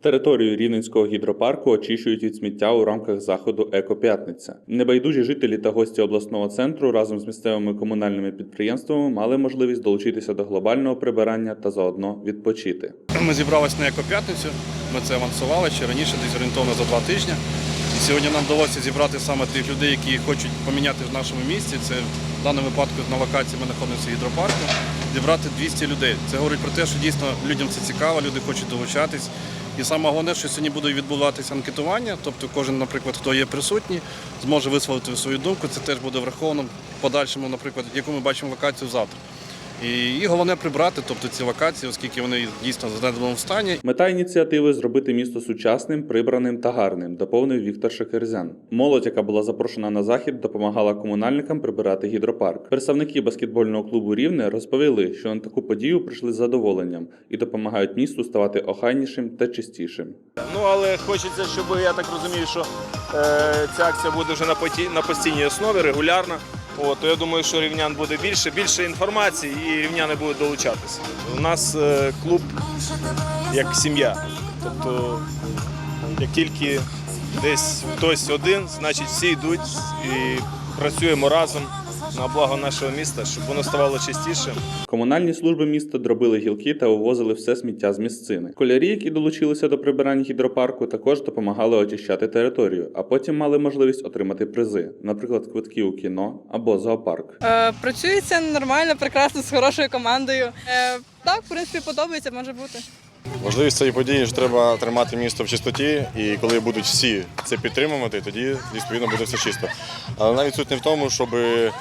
Територію Рівненського гідропарку очищують від сміття у рамках заходу Екоп'ятниця. Небайдужі жителі та гості обласного центру разом з місцевими комунальними підприємствами мали можливість долучитися до глобального прибирання та заодно відпочити. Ми зібралися на екоп'ятницю, ми це авансували ще раніше, десь орієнтовно за два тижні. І сьогодні нам вдалося зібрати саме тих людей, які хочуть поміняти в нашому місті. Це в даному випадку на локації ми знаходимося в гідропарку. Зібрати 200 людей. Це говорить про те, що дійсно людям це цікаво, люди хочуть долучатись. І саме головне, що сьогодні буде відбуватися анкетування, тобто кожен, наприклад, хто є присутній, зможе висловити свою думку. Це теж буде враховано в подальшому, наприклад, яку ми бачимо локацію завтра. І, і головне прибрати, тобто ці локації, оскільки вони дійсно в занедбаному стані. Мета ініціативи зробити місто сучасним, прибраним та гарним, доповнив Віктор Шекерзян. Молодь, яка була запрошена на захід, допомагала комунальникам прибирати гідропарк. Представники баскетбольного клубу Рівне розповіли, що на таку подію прийшли з задоволенням і допомагають місту ставати охайнішим та чистішим. Ну але хочеться, щоб я так розумію, що е, ця акція буде вже на поті- на постійній основі, регулярно. От, я думаю, що рівнян буде більше, більше інформації і рівняни будуть долучатися. У нас е, клуб як сім'я. Тобто, як тільки десь хтось один, значить всі йдуть і працюємо разом на благо нашого міста, щоб воно ставало чистішим. Комунальні служби міста дробили гілки та вивозили все сміття з місцини. Школярі, які долучилися до прибирання гідропарку, також допомагали очищати територію, а потім мали можливість отримати призи, наприклад, квитки у кіно або зоопарк. Е, працюється нормально, прекрасно, з хорошою командою. Е, так, в принципі, подобається, може бути. Важливість цієї події, що треба тримати місто в чистоті, і коли будуть всі це підтримувати, тоді відповідно буде все чисто. Але навіть суть не в тому, щоб е,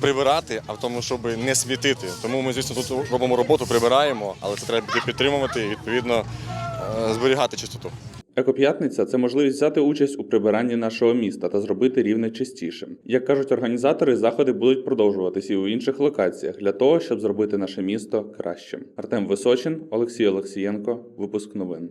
прибирати, а в тому, щоб не світити. Тому ми, звісно, тут робимо роботу, прибираємо, але це треба підтримувати і відповідно е, зберігати чистоту. Екоп'ятниця це можливість взяти участь у прибиранні нашого міста та зробити рівне чистішим. Як кажуть організатори, заходи будуть продовжуватися і у інших локаціях для того, щоб зробити наше місто кращим. Артем Височин, Олексій Олексієнко, випуск новин.